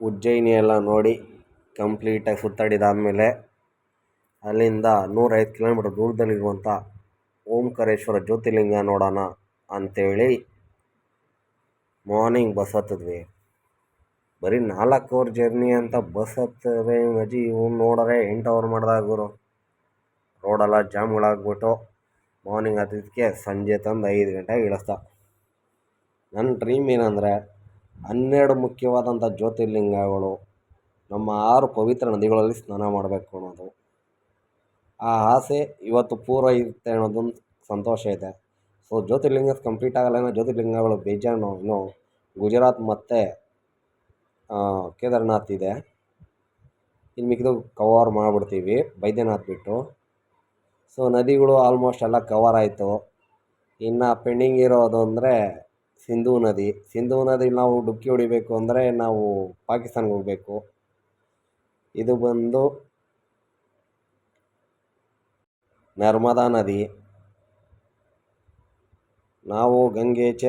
ಉಜ್ಜಯಿನಿ ಎಲ್ಲ ನೋಡಿ ಕಂಪ್ಲೀಟಾಗಿ ಸುತ್ತಾಡಿದಾದಮೇಲೆ ಅಲ್ಲಿಂದ ನೂರೈದು ಕಿಲೋಮೀಟ್ರ್ ದೂರದಲ್ಲಿರುವಂಥ ಓಂಕಾರೇಶ್ವರ ಜ್ಯೋತಿರ್ಲಿಂಗ ನೋಡೋಣ ಅಂಥೇಳಿ ಮಾರ್ನಿಂಗ್ ಬಸ್ ಹತ್ತಿದ್ವಿ. ಬರೀ ನಾಲ್ಕು ಅವರ್ ಜರ್ನಿ ಅಂತ ಬಸ್ ಹತ್ತವೆ ಅಜ್ಜಿ, ಇವ್ನು ನೋಡೋರೆ ಎಂಟು ಅವರ್ ಮಾಡ್ದಾಗ ಗುರು. ರೋಡೆಲ್ಲ ಜಾಮ್ಗಳಾಗ್ಬಿಟ್ಟು ಮಾರ್ನಿಂಗ್ ಹತ್ತಿದ್ದಕ್ಕೆ ಸಂಜೆ ತಂದು ಐದು ಗಂಟೆಗೆ ಇಳಿಸ್ದ. ನನ್ನ ಡ್ರೀಮ್ ಏನಂದರೆ ಹನ್ನೆರಡು ಮುಖ್ಯವಾದಂಥ ಜ್ಯೋತಿರ್ಲಿಂಗಗಳು, ನಮ್ಮ ಆರು ಪವಿತ್ರ ನದಿಗಳಲ್ಲಿ ಸ್ನಾನ ಮಾಡಬೇಕು ಅನ್ನೋದು. ಆ ಆಸೆ ಇವತ್ತು ಪೂರ ಇರುತ್ತೆ ಅನ್ನೋದೊಂದು ಸಂತೋಷ ಇದೆ. ಸೊ ಜ್ಯೋತಿರ್ಲಿಂಗ ಕಂಪ್ಲೀಟ್ ಆಗಲ್ಲ ಅನ್ನೋ ಜ್ಯೋತಿರ್ಲಿಂಗಗಳು ಬೇಜಾನು ಇನ್ನು ಗುಜರಾತ್ ಮತ್ತು ಕೇದಾರ್ನಾಥ್ ಇದೆ. ಇನ್ನು ಮಿಕ್ಕಿದ್ದು ಕವರ್ ಮಾಡಿಬಿಡ್ತೀವಿ, ಬೈದ್ಯನಾಥ್ ಬಿಟ್ಟು. ಸೊ ನದಿಗಳು ಆಲ್ಮೋಸ್ಟ್ ಎಲ್ಲ ಕವರ್ ಆಯಿತು. ಇನ್ನು ಪೆಂಡಿಂಗ್ ಇರೋದು ಅಂದರೆ ಸಿಂಧೂ ನದಿ. ಸಿಂಧೂ ನದಿಲಿ ನಾವು ಡುಕ್ಕಿ ಹೊಡಿಬೇಕು ಅಂದರೆ ನಾವು ಪಾಕಿಸ್ತಾನ್ಗೆ ಹೋಗಬೇಕು. ಇದು ಬಂದು ನರ್ಮದಾ ನದಿ. ನಾವು ಗಂಗೆ ಚ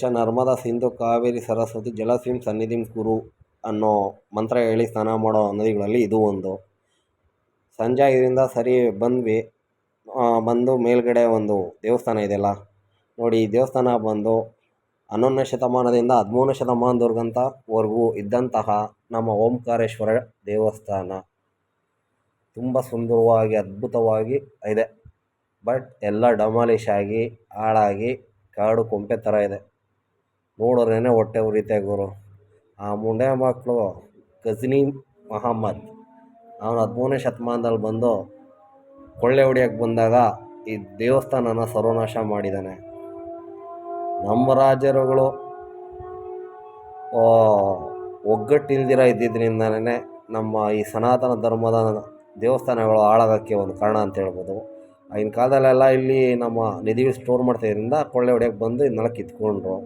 ಚ, ನರ್ಮದಾ, ಸಿಂಧು, ಕಾವೇರಿ, ಸರಸ್ವತಿ, ಜಲಸಿಂ, ಸನ್ನಿಧಿಂ, ಕುರು ಅನ್ನೋ ಮಂತ್ರ ಹೇಳಿ ಸ್ನಾನ ಮಾಡೋ ನದಿಗಳಲ್ಲಿ ಇದು ಒಂದು. ಸಂಜೆ ಇದರಿಂದ ಸರಿ ಬಂದ್ವಿ. ಬಂದು ಮೇಲ್ಗಡೆ ಒಂದು ದೇವಸ್ಥಾನ ಇದೆಯಲ್ಲ, ನೋಡಿ ದೇವಸ್ಥಾನ ಬಂದು ಹನ್ನೊಂದನೇ ಶತಮಾನದಿಂದ ಹದಿಮೂರನೇ ಶತಮಾನದವರೆಗಂತವರೆಗೂ ಇದ್ದಂತಹ ನಮ್ಮ ಓಂಕಾರೇಶ್ವರ ದೇವಸ್ಥಾನ ತುಂಬ ಸುಂದರವಾಗಿ, ಅದ್ಭುತವಾಗಿ ಇದೆ. ಬಟ್ ಎಲ್ಲ ಡಮಾಲಿಶ್ ಆಗಿ, ಹಾಳಾಗಿ, ಕಾಡು ಕೊಂಪೆ ಥರ ಇದೆ. ನೋಡೋರೇನೆ ಹೊಟ್ಟೆ ಉರಿತೆ ಗುರು. ಆ ಮುಂಡೆ ಮಕ್ಕಳು ಗಜ್ನಿ ಮಹಮ್ಮದ್. ಅವನು ಹದಿಮೂರನೇ ಶತಮಾನದಲ್ಲಿ ಬಂದು ಕೊಳ್ಳೆ ಹೊಡಿಯೋಕ್ಕೆ ಬಂದಾಗ ಈ ದೇವಸ್ಥಾನನ ಸರ್ವನಾಶ ಮಾಡಿದ್ದಾನೆ ನಮ್ಮ ರಾಜರುಗಳು ಒಗ್ಗಟ್ಟಿಲ್ದಿರ ಇದ್ದಿದ್ದರಿಂದನೇ ನಮ್ಮ ಈ ಸನಾತನ ಧರ್ಮದ ದೇವಸ್ಥಾನಗಳು ಹಾಳಾಗೋಕ್ಕೆ ಒಂದು ಕಾರಣ ಅಂತ ಹೇಳ್ಬೋದು. ಆಗಿನ ಕಾಲದಲ್ಲೆಲ್ಲ ಇಲ್ಲಿ ನಮ್ಮ ನಿಧಿಗಳು ಸ್ಟೋರ್ ಮಾಡ್ತಾಯಿದ್ದರಿಂದ ಕೊಳ್ಳೆ ಹೊಡೆಯೋಕ್ಕೆ ಬಂದು ಇದನ್ನೆಲ್ಲ ಕಿತ್ಕೊಂಡ್ರು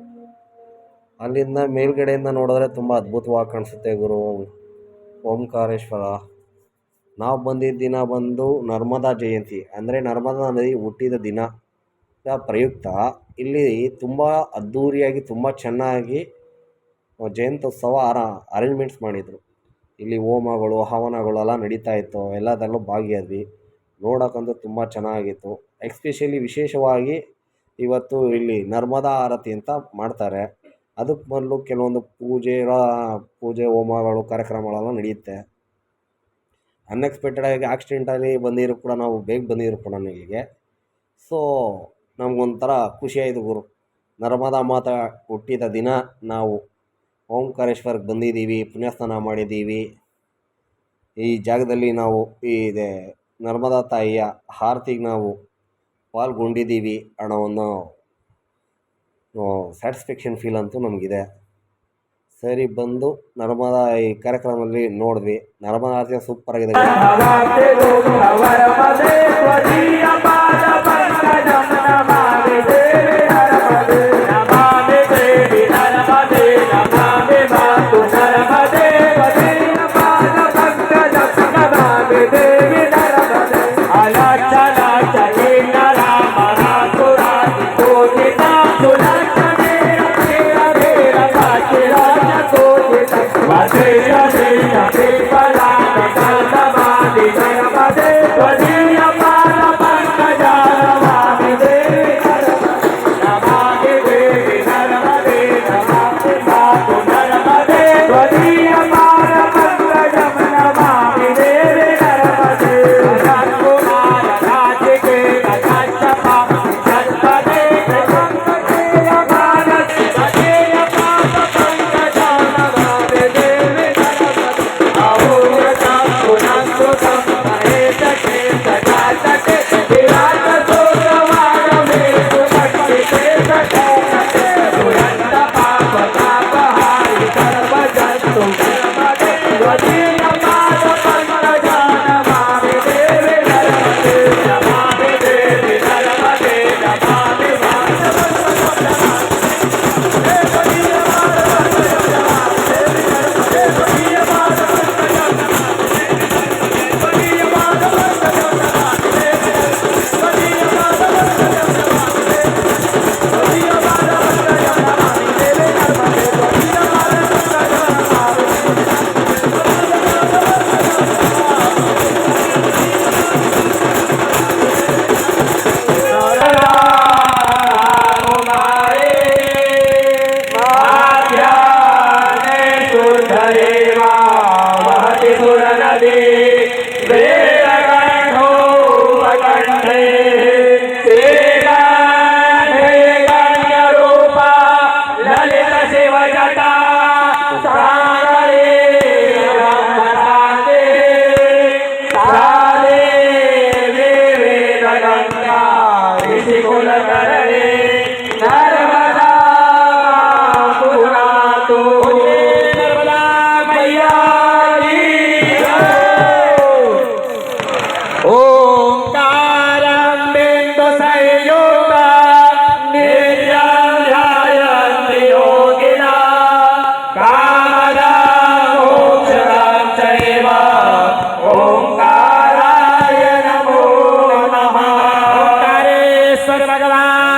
ಅಲ್ಲಿಂದ ಮೇಲ್ಗಡೆಯಿಂದ ನೋಡಿದ್ರೆ ತುಂಬ ಅದ್ಭುತವಾಗಿ ಕಾಣಿಸುತ್ತೆ ಗುರು. ಓಂಕಾರೇಶ್ವರ. ನಾವು ಬಂದಿದ್ದ ದಿನ ಬಂದು ನರ್ಮದಾ ಜಯಂತಿ, ಅಂದರೆ ನರ್ಮದಾ ನದಿ ಹುಟ್ಟಿದ ದಿನ. ಪ್ರಯುಕ್ತ. ಇಲ್ಲಿ ತುಂಬ ಅದ್ಧೂರಿಯಾಗಿ ತುಂಬ ಚೆನ್ನಾಗಿ ಜಯಂತ್ಯುತ್ಸವ ಅರ ಅರೇಂಜ್ಮೆಂಟ್ಸ್ ಮಾಡಿದರು. ಇಲ್ಲಿ ಹೋಮಗಳು, ಹವನಗಳು ಎಲ್ಲ ನಡೀತಾ ಇತ್ತು. ಎಲ್ಲದರಲ್ಲೂ ಭಾಗಿಯಾದ್ವಿ. ನೋಡೋಕ್ಕಂತೂ ತುಂಬ ಚೆನ್ನಾಗಿತ್ತು. ಎಕ್ಸ್ಪೆಷಲಿ ವಿಶೇಷವಾಗಿ ಇವತ್ತು ಇಲ್ಲಿ ನರ್ಮದಾ ಆರತಿ ಅಂತ ಮಾಡ್ತಾರೆ. ಅದಕ್ಕೆ ಮೊದಲು ಕೆಲವೊಂದು ಪೂಜೆ ಪೂಜೆ, ಹೋಮಗಳು, ಕಾರ್ಯಕ್ರಮಗಳೆಲ್ಲ ನಡೆಯುತ್ತೆ ಅನ್ಎಕ್ಸ್ಪೆಕ್ಟೆಡಾಗಿ ಆಕ್ಸಿಡೆಂಟಲ್ಲಿ ಬಂದಿರೋ ಕೂಡ ನಾವು ಬೇಗ ಬಂದಿದ್ರು ಕೂಡ ಇಲ್ಲಿಗೆ. ಸೊ ನಮಗೊಂಥರ ಖುಷಿಯಾಯಿತು ಗುರು. ನರ್ಮದಾ ಮಾತಾ ಹುಟ್ಟಿದ ದಿನ ನಾವು ಓಂಕಾರೇಶ್ವರಕ್ಕೆ ಬಂದಿದ್ದೀವಿ ಪುಣ್ಯಸ್ನಾನ ಮಾಡಿದ್ದೀವಿ. ಈ ಜಾಗದಲ್ಲಿ ನಾವು ಈ ಇದೆ ನರ್ಮದಾ ತಾಯಿಯ ಆರ್ತಿಗೆ ನಾವು ಪಾಲ್ಗೊಂಡಿದ್ದೀವಿ ಹಣವನ್ನು ಸ್ಯಾಟಿಸ್ಫ್ಯಾಕ್ಷನ್ ಫೀಲ್ ಅಂತೂ ನಮಗಿದೆ. ಸರಿ, ಬಂದು ನರ್ಮದಾ ಈ ಕಾರ್ಯಕ್ರಮದಲ್ಲಿ ನೋಡಿದ್ವಿ. ನರ್ಮದಾ ಆರತಿ ಸೂಪರಾಗಿದೆ Happy birthday. Hare 家啦。